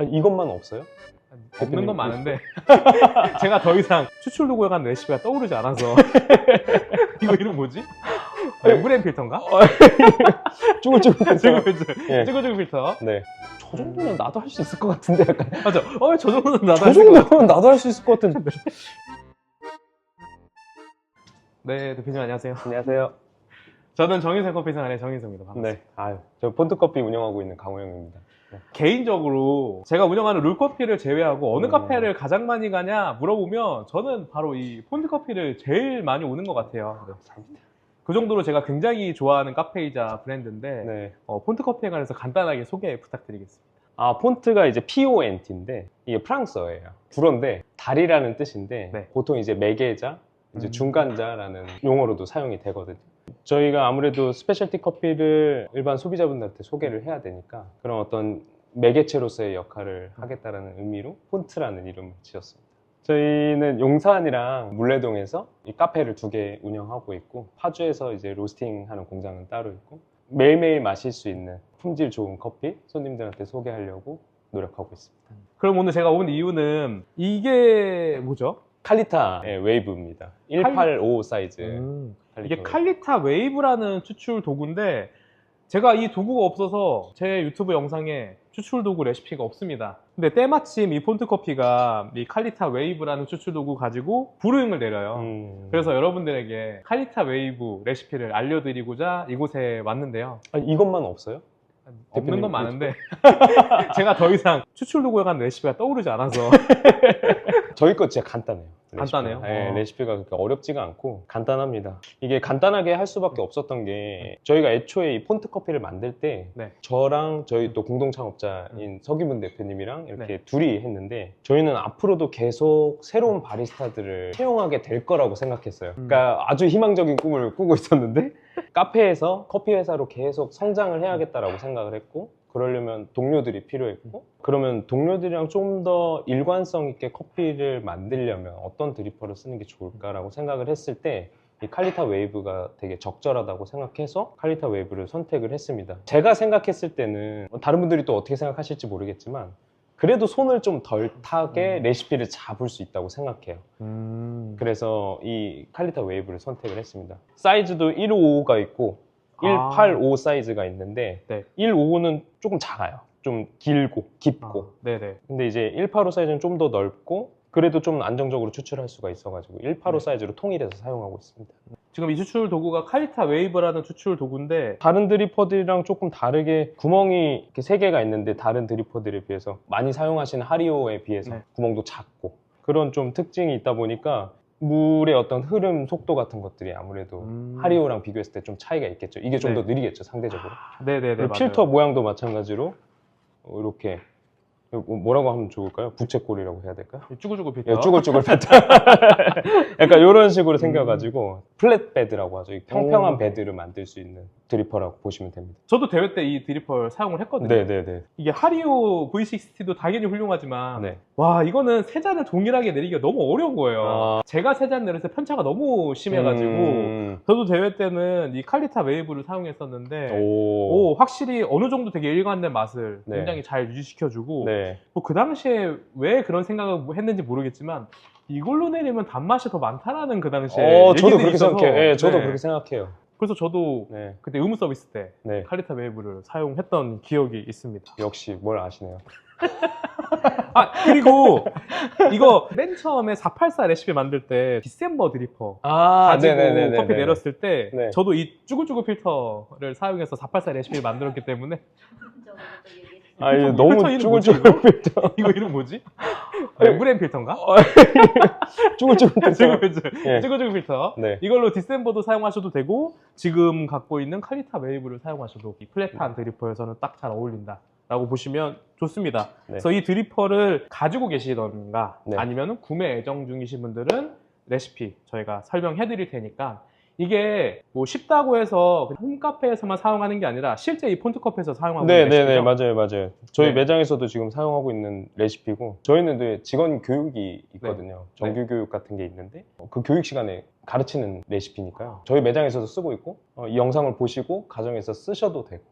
아니, 이것만 없어요? 없는 건 많은데 제가 더 이상 추출 도구에 관한 레시피가 떠오르지 않아서 이거 이름 뭐지? 엠브레인 필터인가? 쭈글쭈글 쭈글쭈글 예. 쭈글쭈글 필터 네. 저 정도면 나도 할 수 있을 것 같은데 약간. 맞아 어저 정도는 나도 저 할수 있을 것 같아 정도면 나도 할 수 있을 것 같은데. 네 대표님 안녕하세요 안녕하세요. 저는 정인생 커피 생활의 정인성입니다 반갑습니다 네. 아유, 저 폰트 커피 운영하고 있는 강호영입니다. 개인적으로 제가 운영하는 룰커피를 제외하고 어느 음. 카페를 가장 많이 가냐 물어보면 저는 바로 이 폰트커피를 제일 많이 오는 것 같아요 그 정도로 제가 굉장히 좋아하는 카페이자 브랜드인데 네. 어, 폰트커피에 관해서 간단하게 소개 부탁드리겠습니다 아, 폰트가 이제 PONT인데 이게 프랑스어예요. 불어인데 달이라는 뜻인데 네. 보통 이제 매개자, 이제 음. 중간자라는 용어로도 사용이 되거든요. 저희가 아무래도 스페셜티 커피를 일반 소비자분들한테 소개를 해야 되니까 그런 어떤 매개체로서의 역할을 하겠다라는 의미로 폰트라는 이름을 지었습니다. 저희는 용산이랑 물레동에서 이 카페를 두 개 운영하고 있고 파주에서 이제 로스팅하는 공장은 따로 있고 매일매일 마실 수 있는 품질 좋은 커피 손님들한테 소개하려고 노력하고 있습니다. 그럼 오늘 제가 온 이유는 이게 뭐죠? 칼리타의 웨이브입니다. 185 사이즈. 음, 이게. 칼리타 웨이브라는 추출 도구인데 제가 이 도구가 없어서 제 유튜브 영상에 추출 도구 레시피가 없습니다. 근데 때마침 이 폰트 커피가 이 칼리타 웨이브라는 추출 도구 가지고 불후응을 내려요. 음. 그래서 여러분들에게 칼리타 웨이브 레시피를 알려드리고자 이곳에 왔는데요. 아니, 이것만 없어요? 없는 건 많은데 제가 더 이상 추출 도구에 관한 레시피가 떠오르지 않아서 저희 거 진짜 간단해요. 레시피가. 간단해요? 네, 어. 레시피가 그렇게 어렵지가 않고 간단합니다. 이게 간단하게 할 수밖에 없었던 게 저희가 애초에 이 폰트 커피를 만들 때 네. 저랑 저희 또 공동 창업자인 서기문 대표님이랑 이렇게 네. 둘이 했는데 저희는 앞으로도 계속 새로운 바리스타들을 채용하게 될 거라고 생각했어요. 음. 그러니까 아주 희망적인 꿈을 꾸고 있었는데 카페에서 커피 회사로 계속 성장을 해야겠다라고 생각을 했고 그러려면 동료들이 필요했고 그러면 동료들이랑 좀 더 일관성 있게 커피를 만들려면 어떤 드리퍼를 쓰는 게 좋을까라고 생각을 했을 때 이 칼리타 웨이브가 되게 적절하다고 생각해서 칼리타 웨이브를 선택을 했습니다. 제가 생각했을 때는 다른 분들이 또 어떻게 생각하실지 모르겠지만 그래도 손을 좀 덜 타게 음. 레시피를 잡을 수 있다고 생각해요. 음. 그래서 이 칼리타 웨이브를 선택을 했습니다. 사이즈도 155가 있고 아. 185 사이즈가 있는데 네. 155는 조금 작아요. 좀 길고 깊고. 아, 네네. 근데 이제 185 사이즈는 좀 더 넓고 그래도 좀 안정적으로 추출할 수가 있어가지고 185 네. 사이즈로 통일해서 사용하고 있습니다. 지금 이 추출 도구가 칼리타 웨이브라는 추출 도구인데 다른 드리퍼들이랑 조금 다르게 구멍이 이렇게 세 개가 있는데 다른 드리퍼들에 비해서 많이 사용하시는 하리오에 비해서 네. 구멍도 작고 그런 좀 특징이 있다 보니까 물의 어떤 흐름 속도 같은 것들이 아무래도 음. 하리오랑 비교했을 때 좀 차이가 있겠죠. 이게 좀더 네. 느리겠죠, 상대적으로. 네네네 그리고 맞아요. 필터 모양도 마찬가지로 이렇게 뭐라고 하면 좋을까요? 부채꼴이라고 해야 될까요? 이 쭈글쭈글 필터. 예, 쭈글쭈글 패턴. 약간 이런 식으로 생겨가지고 플랫 베드라고 하죠. 이 평평한 오. 베드를 만들 수 있는 드리퍼라고 보시면 됩니다. 저도 대회 때 이 드리퍼를 사용을 했거든요. 네네네. 이게 하리오 V60도 당연히 훌륭하지만 네. 와 이거는 세 잔을 동일하게 내리기가 너무 어려운 거예요. 아. 제가 세 잔 내렸을 때 편차가 너무 심해가지고 음. 저도 대회 때는 이 칼리타 웨이브를 사용했었는데 오. 오, 확실히 어느 정도 되게 일관된 맛을 네. 굉장히 잘 유지시켜주고 네. 뭐그 당시에 왜 그런 생각을 했는지 모르겠지만 이걸로 내리면 단맛이 더 많다라는 그 당시에 어, 저도 그렇게 있어서 생각해요. 예, 저도 네. 그렇게 생각해요. 그래서 저도 네. 그때 의무 서비스 때 네. 칼리타 웨이브를 사용했던 기억이 있습니다. 역시 뭘 아시네요. 아 그리고 이거 맨 처음에 484 레시피 만들 때 디셈버 드리퍼 아, 가지고 네네네네. 커피 내렸을 때 네. 저도 이 쭈글쭈글 필터를 사용해서 484 레시피를 만들었기 때문에 아, 이거 필터 너무 쭈글쭈글 필터. 이거 이름 뭐지? 엠브레인 필터인가? 쭈글쭈글 필터. 쭈글쭈글 예. 쭈글쭈글 필터 네. 이걸로 디셈버도 사용하셔도 되고 지금 갖고 있는 칼리타 웨이브를 사용하셔도 이 플랫한 드리퍼에서는 딱 잘 어울린다 라고 보시면 좋습니다 네. 그래서 이 드리퍼를 가지고 계시던가 네. 아니면 구매 애정 중이신 분들은 레시피 저희가 설명해 드릴 테니까 이게 뭐 쉽다고 해서 홈카페에서만 사용하는 게 아니라 실제 이 폰트컵에서 사용하고 있는 네네네 레시피죠? 맞아요 맞아요. 저희 네. 매장에서도 지금 사용하고 있는 레시피고 저희는 또 직원 교육이 있거든요. 정규 교육 같은 게 있는데 어, 그 교육 시간에 가르치는 레시피니까요. 저희 매장에서도 쓰고 있고 어, 이 영상을 보시고 가정에서 쓰셔도 되고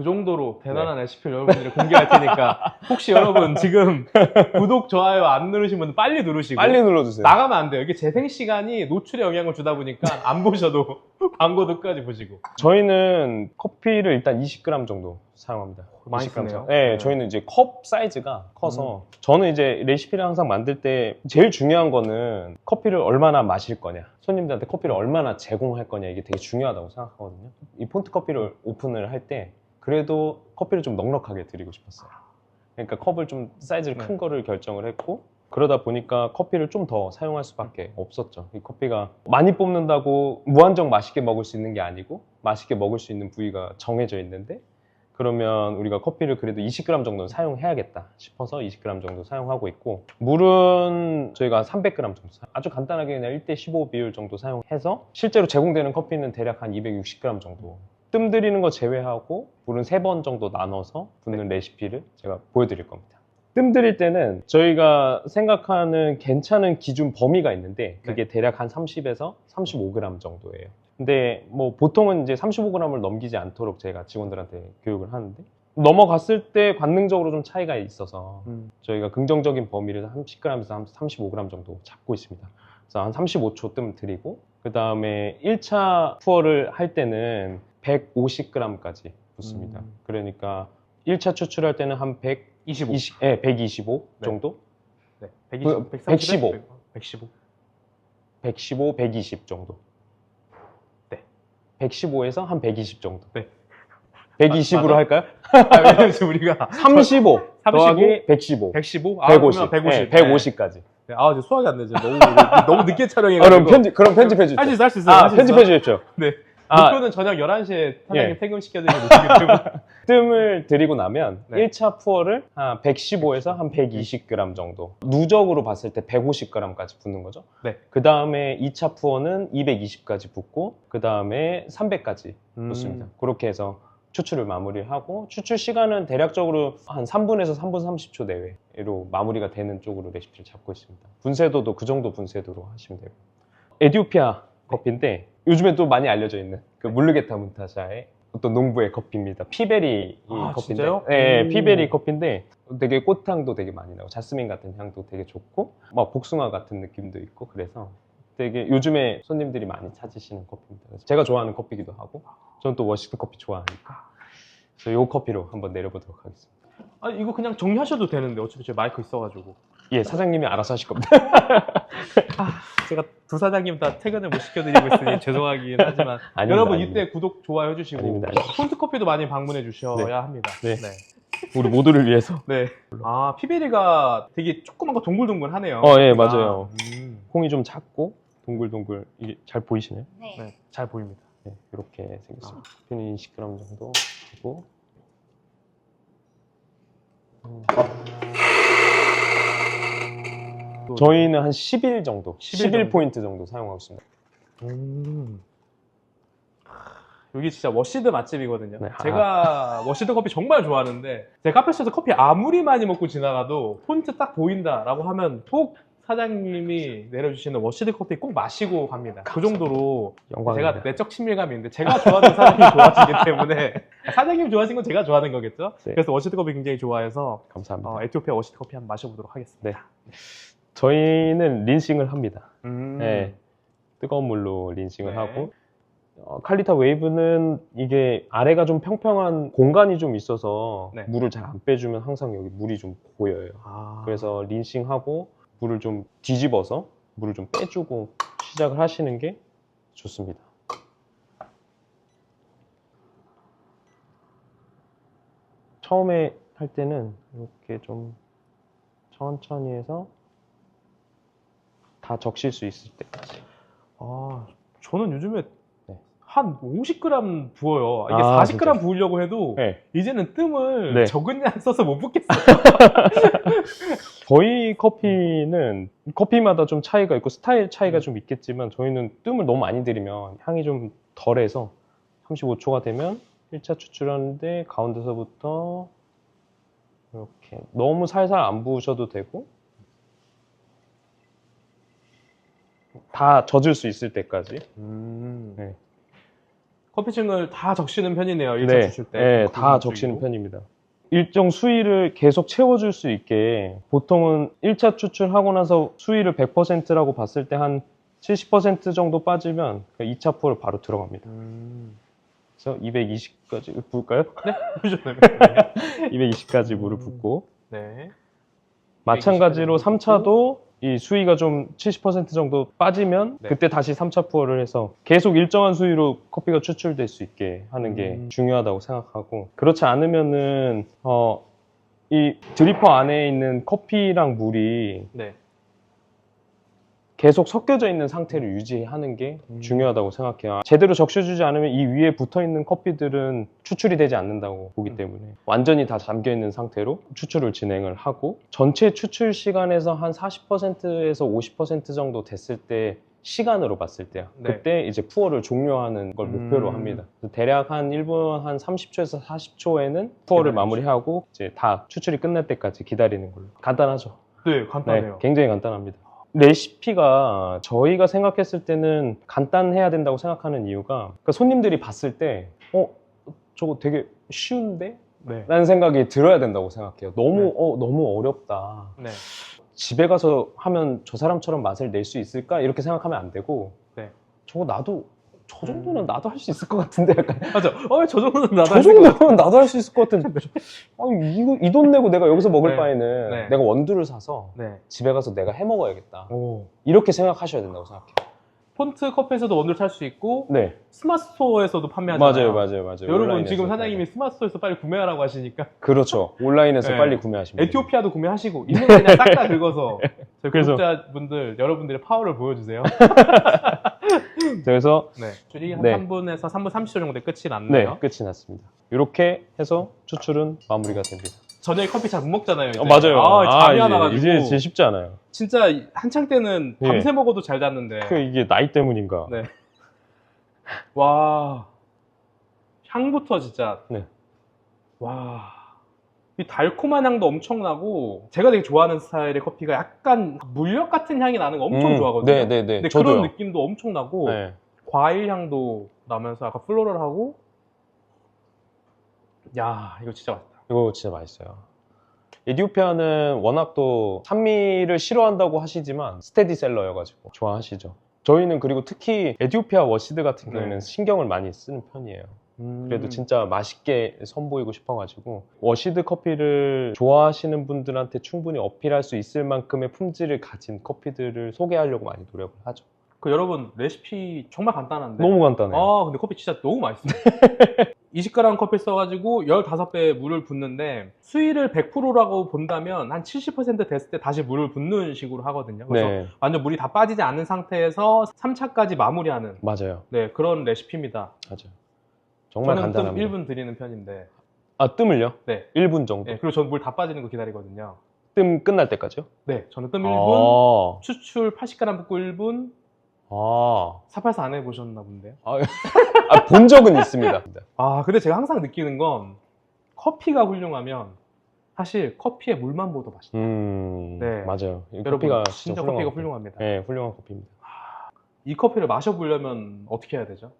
그 정도로 대단한 레시피를 여러분들이 공개할 테니까 혹시 여러분 지금 구독, 좋아요 안 누르신 분들 빨리 누르시고 빨리 눌러주세요. 나가면 안 돼요. 이게 재생 시간이 노출에 영향을 주다 보니까 안 보셔도 광고도까지 보시고. 저희는 커피를 일단 20g 정도 사용합니다. 많이 20g. 쓰네요. 네, 네. 저희는 이제 컵 사이즈가 커서 저는 이제 레시피를 항상 만들 때 제일 중요한 거는 커피를 얼마나 마실 거냐, 손님들한테 커피를 얼마나 제공할 거냐 이게 되게 중요하다고 생각하거든요. 이 폰트 커피를 오픈을 할 때 그래도 커피를 좀 넉넉하게 드리고 싶었어요. 그러니까 컵을 좀 사이즈를 큰 네. 거를 결정을 했고 그러다 보니까 커피를 좀 더 사용할 수밖에 없었죠. 이 커피가 많이 뽑는다고 무한정 맛있게 먹을 수 있는 게 아니고 맛있게 먹을 수 있는 부위가 정해져 있는데 그러면 우리가 커피를 그래도 20g 정도는 사용해야겠다 싶어서 20g 정도 사용하고 있고 물은 저희가 300g 정도 사- 아주 간단하게 그냥 1대 15 비율 정도 사용해서 실제로 제공되는 커피는 대략 한 260g 정도 뜸 들이는 거 제외하고 물은 3번 정도 나눠서 붓는 레시피를 제가 보여드릴 겁니다. 뜸 들일 때는 저희가 생각하는 괜찮은 기준 범위가 있는데 그게 대략 한 30에서 35g 정도예요. 근데 뭐 보통은 이제 35g을 넘기지 않도록 제가 직원들한테 교육을 하는데 넘어갔을 때 관능적으로 좀 차이가 있어서 저희가 긍정적인 범위를 30g에서 한 35g 정도 잡고 있습니다. 그래서 한 35초 뜸 들이고 그 다음에 1차 투어를 할 때는 150g까지 붓습니다. 음. 그러니까 1차 추출할 때는 한 100, 25. 20, 예, 125 네. 정도? 네. 120, 그, 130, 115. 115. 115, 120 정도. 네. 115에서 한 120 정도. 네. 120으로 맞아? 할까요? 아, 우리가 35 35? 더하기 115. 115? 아, 150. 그러면 150. 네, 150까지. 네. 아, 지금 수학이 안 되죠. 너무, 너무 늦게 아, 촬영해가지고. 그럼 편집, 그럼 편집해 주십시오. 할수 있어, 할수 있어. 아, 할수 편집해. 주십시오. 네. 아, 목표는 저녁 11시에 사장님 예. 퇴근시켜드리는 목표이기 때문에. 뜸을 들이고 나면 네. 1차 푸어를 한 115에서 한 120g 정도. 누적으로 봤을 때 150g까지 붓는 거죠. 네. 그 다음에 2차 푸어는 220까지 붓고, 그 다음에 300까지 붓습니다. 음. 그렇게 해서 추출을 마무리하고, 추출 시간은 대략적으로 한 3분에서 3분 30초 내외로 마무리가 되는 쪽으로 레시피를 잡고 있습니다. 분쇄도도 그 정도 분쇄도로 하시면 되고. 에디오피아 커피인데, 요즘에 또 많이 알려져 있는 그 물르게타 문타샤의 어떤 농부의 커피입니다. 피베리 아, 커피인데, 진짜요? 네, 오. 피베리 커피인데 되게 꽃향도 되게 많이 나고 자스민 같은 향도 되게 좋고 막 복숭아 같은 느낌도 있고 그래서 되게 요즘에 손님들이 많이 찾으시는 커피입니다. 제가 좋아하는 커피기도 하고 저는 또 워싱턴 커피 좋아하니까 그래서 이 커피로 한번 내려보도록 하겠습니다. 아, 이거 그냥 정리하셔도 되는데. 어차피 제 마이크 있어가지고. 예, 사장님이 알아서 하실 겁니다. 제가 두 사장님 다 퇴근을 못 시켜드리고 있으니 죄송하긴 하지만. 아닙니다, 여러분, 아닙니다. 이때 구독, 좋아요 해주시고. 아닙니다, 아닙니다. 폰트커피도 많이 방문해 주셔야 네. 합니다. 네. 네. 우리 모두를 위해서. 네. 아, 피베리가 되게 조그만 거 동글동글하네요. 어, 예, 맞아요. 음. 콩이 좀 작고 동글동글 이게 잘 보이시나요? 네. 네, 잘 보입니다. 네, 이렇게 생겼습니다. 커피는 20g 정도 하고 음. 또- 저희는 한 10일 정도, 11 11, 포인트 정도 사용하고 있습니다. 음. 여기 진짜 워시드 맛집이거든요. 네. 제가 워시드 커피 정말 좋아하는데 제 카페에서 커피 아무리 많이 먹고 지나가도 폰트 딱 보인다라고 하면 꼭 사장님이 내려주시는 워시드 커피 꼭 마시고 갑니다. 그 정도로 영광입니다. 제가 내적 친밀감이 있는데 제가 좋아하는 사장님이 좋아하시기 때문에 사장님이 좋아하시는 건 제가 좋아하는 거겠죠? 네. 그래서 워시드 커피 굉장히 좋아해서 감사합니다. 어, 에티오피아 워시드 커피 한번 마셔보도록 하겠습니다. 저희는 린싱을 합니다. 음. 네. 뜨거운 물로 린싱을 네. 하고 어, 칼리타 웨이브는 이게 아래가 좀 평평한 공간이 좀 있어서 네. 물을 잘 안 빼주면 항상 여기 물이 좀 고여요. 아. 그래서 린싱하고 물을 좀 뒤집어서 물을 좀 빼주고 시작을 하시는 게 좋습니다. 처음에 할 때는 이렇게 좀 천천히 해서 다 적실 수 있을 때까지. 아, 저는 요즘에 네. 한 50g 부어요. 이게 아, 40g 진짜? 부으려고 해도 네. 이제는 뜸을 네. 적은 양 써서 못 붓겠어요. 저희 커피는 커피마다 좀 차이가 있고 스타일 차이가 음. 좀 있겠지만 저희는 뜸을 너무 많이 들이면 향이 좀 덜해서 35초가 되면 1차 추출하는데 가운데서부터 이렇게 너무 살살 안 부으셔도 되고 다 젖을 수 있을 때까지 음. 네. 커피층을 다 적시는 편이네요. 1차 네, 추출 때. 네, 다. 적시는 편입니다. 일정 수위를 계속 채워줄 수 있게 보통은 1차 추출하고 나서 수위를 100%라고 봤을 때 한 70% 정도 빠지면 2차 풀 바로 들어갑니다. 음. 그래서 220까지 부을까요? 보여줬네요. 220까지 물을 붓고 네. 마찬가지로 220까지 3차도 이 수위가 좀 70% 정도 빠지면 네. 그때 다시 3차 푸어를 해서 계속 일정한 수위로 커피가 추출될 수 있게 하는 게 음. 중요하다고 생각하고 그렇지 않으면은 어, 이 드리퍼 안에 있는 커피랑 물이 네. 계속 섞여져 있는 상태를 유지하는 게 음. 중요하다고 생각해요. 제대로 적셔주지 않으면 이 위에 붙어 있는 커피들은 추출이 되지 않는다고 보기 음. 때문에 완전히 다 잠겨 있는 상태로 추출을 진행을 하고 전체 추출 시간에서 한 40%에서 50% 정도 됐을 때 시간으로 봤을 때요. 네. 그때 이제 푸어를 종료하는 걸 음. 목표로 합니다. 대략 한 1분 한 30초에서 40초에는 푸어를. 마무리하고 이제 다 추출이 끝날 때까지 기다리는 걸로. 간단하죠. 네, 네, 간단해요. 굉장히 간단합니다. 레시피가 저희가 생각했을 때는 간단해야 된다고 생각하는 이유가 그러니까 손님들이 봤을 때 어, 저거 되게 쉬운데? 네. 라는 생각이 들어야 된다고 생각해요. 너무 네. 어, 너무 어렵다. 네. 집에 가서 하면 저 사람처럼 맛을 낼 수 있을까? 이렇게 생각하면 안 되고 네. 저거 나도 저 정도는 음. 나도 할 수 있을 것 같은데 약간 맞아. 어, 저 정도는 나도 저 할수 있을 것 정도면 나도 할 수 있을 것 같은데 아니 이거 이 돈 내고 내가 여기서 먹을 네. 바에는 네. 내가 원두를 사서 네. 집에 가서 내가 해 먹어야겠다. 오. 이렇게 생각하셔야 된다고 생각해요. 폰트 커피에서도 원두를 살 수 있고 네. 스마트 스토어에서도 판매하잖아요. 맞아요, 맞아요, 맞아요. 여러분 온라인에서 지금 사장님이 팔아요. 스마트 스토어에서 빨리 구매하라고 하시니까 그렇죠. 온라인에서 네. 빨리 구매하시면 에티오피아도 구매하시고 있는 거 그냥 싹 다 긁어서 저희 그래서- 구독자분들 여러분들의 파워를 보여주세요. 그래서 네. 줄이 한 네. 3분에서 3분 30초 정도에 끝이 네, 났네요. 끝이 났습니다. 이렇게 해서 추출은 마무리가 됩니다. 저녁에 커피 잘 못 먹잖아요. 이제. 어, 맞아요. 아, 잠이 이제- 안 와가지고. 이제 진짜 쉽지 않아요. 진짜 한창 때는 예. 밤새 먹어도 잘 잤는데. 그 이게 나이 때문인가? 네. 와. 향부터 진짜. 네. 와. 이 달콤한 향도 엄청나고 제가 되게 좋아하는 스타일의 커피가 약간 물엿 같은 향이 나는 거 엄청 음, 좋아하거든요. 네, 네, 네. 근데 저도요. 그런 느낌도 엄청 나고 네. 과일 향도 나면서 약간 플로럴하고 야 이거 진짜 맛있다. 이거 진짜 맛있어요. 에디오피아는 워낙 또 산미를 싫어한다고 하시지만 스테디셀러여가지고 좋아하시죠. 저희는 그리고 특히 에디오피아 워시드 같은 네. 경우는 신경을 많이 쓰는 편이에요. 그래도 음. 진짜 맛있게 선보이고 싶어가지고 워시드 커피를 좋아하시는 분들한테 충분히 어필할 수 있을 만큼의 품질을 가진 커피들을 소개하려고 많이 노력을 하죠. 그 여러분 레시피 정말 간단한데. 너무 간단해요. 아 근데 커피 진짜 너무 맛있어요. 20g 커피 써가지고 15배 물을 붓는데 수위를 100%라고 본다면 한 70% 됐을 때 다시 물을 붓는 식으로 하거든요. 그래서 네, 완전 물이 다 빠지지 않은 상태에서 3차까지 마무리하는 맞아요. 네, 그런 레시피입니다. 맞아요. 정말 저는 뜸 간단합니다. 1분 드리는 편인데 아, 뜸을요? 네. 1분 정도. 네, 그리고 저는 물 다 빠지는 거 기다리거든요. 뜸 끝날 때까지요? 네, 저는 뜸 1분, 아, 추출 80g 붓고 1분, 아, 484 안 해보셨나 본데요. 아, 본 적은 있습니다. 아, 근데 제가 항상 느끼는 건 커피가 훌륭하면 사실 커피에 물만 부어도 맛있다. 음, 네. 맞아요. 이 여러분, 커피가 진짜 커피가 커피. 훌륭합니다. 네, 훌륭한 커피입니다. 이 커피를 마셔보려면 어떻게 해야 되죠?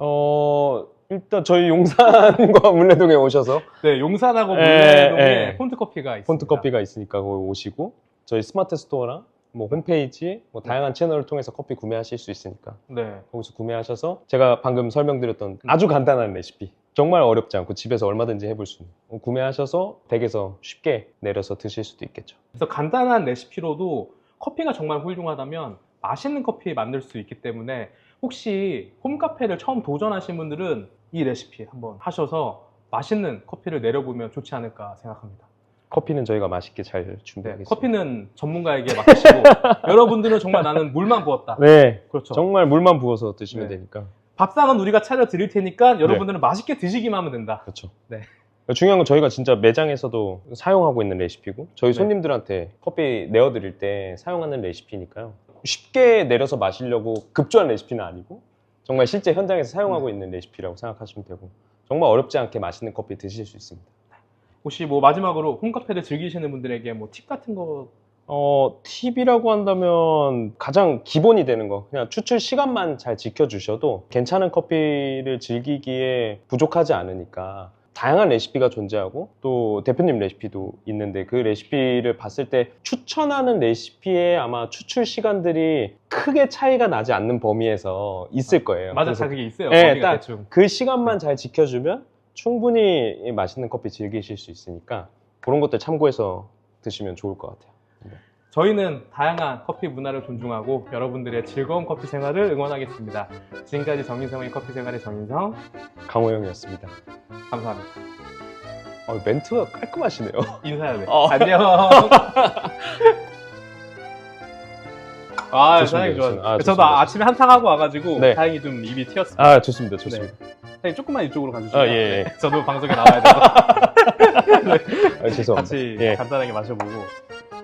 어, 일단 저희 용산과 물레동에 오셔서 네, 용산하고 예, 물레동에 예. 폰트 커피가 있습니다. 폰트 커피가 있으니까 거기 오시고 저희 스마트 스토어랑 뭐 홈페이지, 뭐 다양한 채널을 통해서 커피 구매하실 수 있으니까 네, 거기서 구매하셔서 제가 방금 설명드렸던 아주 간단한 레시피 정말 어렵지 않고 집에서 얼마든지 해볼 수 있는 거 구매하셔서 댁에서 쉽게 내려서 드실 수도 있겠죠. 그래서 간단한 레시피로도 커피가 정말 훌륭하다면 맛있는 커피 만들 수 있기 때문에 혹시 홈카페를 처음 도전하신 분들은 이 레시피 한번 하셔서 맛있는 커피를 내려보면 좋지 않을까 생각합니다. 커피는 저희가 맛있게 잘 네, 준비하겠습니다. 커피는 전문가에게 맡기시고 여러분들은 정말 나는 물만 부었다. 네, 그렇죠. 정말 물만 부어서 드시면 네. 되니까. 밥상은 우리가 차려 드릴 테니까 여러분들은 맛있게 드시기만 하면 된다. 그렇죠. 네. 중요한 건 저희가 진짜 매장에서도 사용하고 있는 레시피고 저희 네. 손님들한테 커피 내어드릴 때 사용하는 레시피니까요. 쉽게 내려서 마시려고 급조한 레시피는 아니고 정말 실제 현장에서 사용하고 네. 있는 레시피라고 생각하시면 되고 정말 어렵지 않게 맛있는 커피 드실 수 있습니다. 혹시 뭐 마지막으로 홈카페를 즐기시는 분들에게 뭐 팁 같은 거 어, 팁이라고 한다면 가장 기본이 되는 거. 그냥 추출 시간만 잘 지켜주셔도 괜찮은 커피를 즐기기에 부족하지 않으니까. 다양한 레시피가 존재하고 또 대표님 레시피도 있는데 그 레시피를 봤을 때 추천하는 레시피에 아마 추출 시간들이 크게 차이가 나지 않는 범위에서 있을 거예요. 맞아, 다 그게 있어요. 네, 거기가 딱 대충. 그 시간만 잘 지켜주면 충분히 맛있는 커피 즐기실 수 있으니까 그런 것들 참고해서 드시면 좋을 것 같아요. 저희는 다양한 커피 문화를 존중하고 여러분들의 즐거운 커피 생활을 응원하겠습니다. 지금까지 정인성의 커피 생활의 정인성 강호영이었습니다. 감사합니다. 어, 멘트가 깔끔하시네요. 인사해야 돼. 어. 안녕. 아, 사장님 좋아요. 아, 저도 좋습니다. 아침에 한탕 하고 와가지고 네. 다행히 좀 입이 튀었어요. 아 좋습니다, 좋습니다. 사장님 조금만 이쪽으로 가주시면 아, 예, 예. 저도 방송에 나와야 돼서 아, 죄송합니다. 같이 예. 간단하게 마셔보고.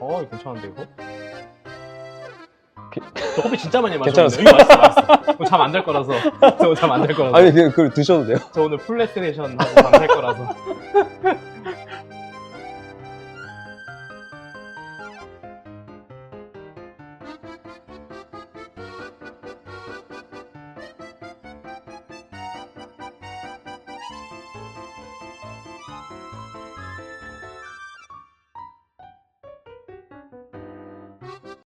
어, 이거 괜찮은데 이거? 게- 저 커피 진짜 많이 괜찮았어요? 마셨는데 이거 맛있어, 맛있어. 잠안 잘 거라서. 저잠안 잘 거라서. 아니 그 그걸 드셔도 돼요. 저 오늘 풀 레스레이션 하고 밤샐 거라서.